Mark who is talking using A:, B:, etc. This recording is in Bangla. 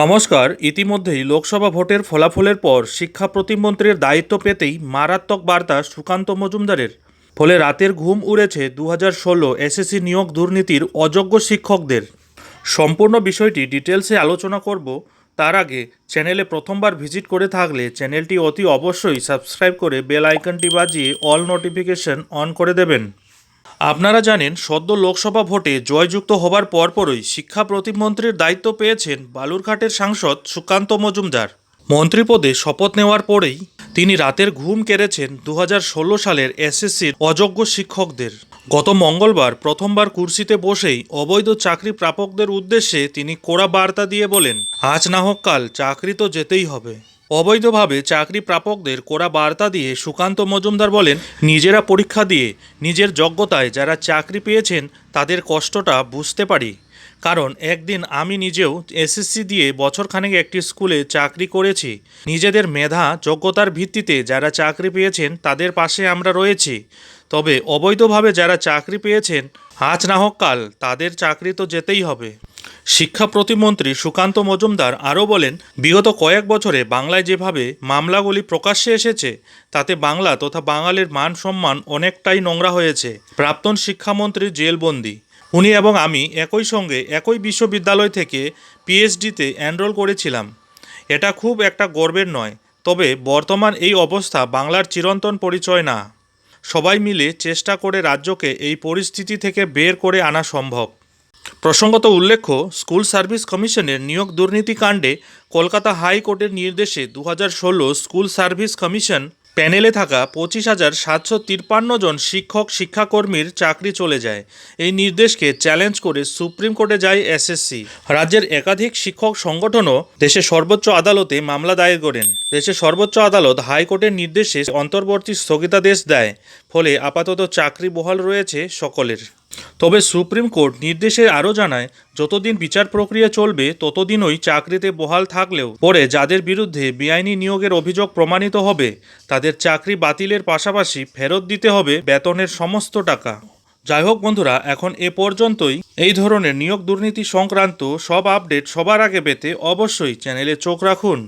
A: নমস্কার। ইতিমধ্যেই লোকসভা ভোটের ফলাফলের পর শিক্ষা প্রতিমন্ত্রীর দায়িত্ব পেতেই মারাত্মক বার্তা সুকান্ত মজুমদারের। ফলে রাতের ঘুম উড়েছে দু হাজার ষোলো এসএসসি নিয়োগ দুর্নীতির অযোগ্য শিক্ষকদের। সম্পূর্ণ বিষয়টি ডিটেলসে আলোচনা করব। তার আগে চ্যানেলে প্রথমবার ভিজিট করে থাকলে চ্যানেলটি অতি অবশ্যই সাবস্ক্রাইব করে বেল আইকনটি বাজিয়ে অল নোটিফিকেশন অন করে দেবেন। আপনারা জানেন, সদ্য লোকসভা ভোটে জয়যুক্ত হবার পরপরই শিক্ষা প্রতিমন্ত্রীর দায়িত্ব পেয়েছেন বালুরঘাটের সাংসদ সুকান্ত মজুমদার। মন্ত্রীপদে শপথ নেওয়ার পরেই তিনি রাতের ঘুম কেড়েছেন দু হাজার ষোলো সালের এসএসসির অযোগ্য শিক্ষকদের। গত মঙ্গলবার প্রথমবার কুর্সিতে বসেই অবৈধ চাকরি প্রাপকদের উদ্দেশ্যে তিনি কড়া বার্তা দিয়ে বলেন, আজ না হোক কাল চাকরি তো যেতেই হবে। অবৈধভাবে চাকরি প্রাপকদের কড়া বার্তা দিয়ে সুকান্ত মজুমদার বলেন, নিজেরা পরীক্ষা দিয়ে নিজের যোগ্যতায় যারা চাকরি পেয়েছেন তাদের কষ্টটা বুঝতে পারি। কারণ একদিন আমি নিজেও এসএসসি দিয়ে বছরখানেক একটি স্কুলে চাকরি করেছি। নিজেদের মেধা, যোগ্যতার ভিত্তিতে যারা চাকরি পেয়েছেন তাদের পাশে আমরা রয়েছি। তবে অবৈধভাবে যারা চাকরি পেয়েছেন, আজ না হোক কাল তাদের চাকরি তো যেতেই হবে। শিক্ষা প্রতিমন্ত্রী সুকান্ত মজুমদার আরও বলেন, বিগত কয়েক বছরে বাংলায় যেভাবে মামলাগুলি প্রকাশ্যে এসেছে, তাতে বাংলা তথা বাঙালির মান সম্মান অনেকটাই নোংরা হয়েছে। প্রাক্তন শিক্ষামন্ত্রী জেলবন্দি। উনি এবং আমি একই সঙ্গে একই বিশ্ববিদ্যালয় থেকে পিএইচডিতে এনরোল করেছিলাম। এটা খুব একটা গর্বের নয়, তবে বর্তমান এই অবস্থা বাংলার চিরন্তন পরিচয় না। সবাই মিলে চেষ্টা করে রাজ্যকে এই পরিস্থিতি থেকে বের করে আনা সম্ভব। প্রসঙ্গত উল্লেখ্য, স্কুল সার্ভিস কমিশনের নিয়োগ দুর্নীতি কাণ্ডে কলকাতা হাইকোর্টের নির্দেশে দু স্কুল সার্ভিস কমিশন প্যানেলে থাকা পঁচিশ হাজার সাতশো তিপ্পান্ন জন শিক্ষক, শিক্ষাকর্মীর চাকরি চলে যায়। এই নির্দেশকে চ্যালেঞ্জ করে সুপ্রিম কোর্টে যায় এসএসসি রাজ্যের একাধিক শিক্ষক সংগঠনও দেশের সর্বোচ্চ আদালতে মামলা দায়ের করেন। দেশের সর্বোচ্চ আদালত হাইকোর্টের নির্দেশে অন্তর্বর্তী স্থগিতাদেশ দেয়, ফলে আপাতত চাকরি বহাল রয়েছে সকলের। তবে সুপ্রিম কোর্ট নির্দেশে আরও জানায়, যতদিন বিচার প্রক্রিয়া চলবে, ততদিনই চাকরিতে বহাল থাকলেও পরে যাদের বিরুদ্ধে বেআইনি নিয়োগের অভিযোগ প্রমাণিত হবে, তাদের চাকরি বাতিলের পাশাপাশি ফেরত দিতে হবে বেতনের সমস্ত টাকা। যাই হোক বন্ধুরা, এখন এ পর্যন্তই। এই ধরনের নিয়োগ দুর্নীতি সংক্রান্ত সব আপডেট সবার আগে পেতে অবশ্যই চ্যানেলে চোখ রাখুন।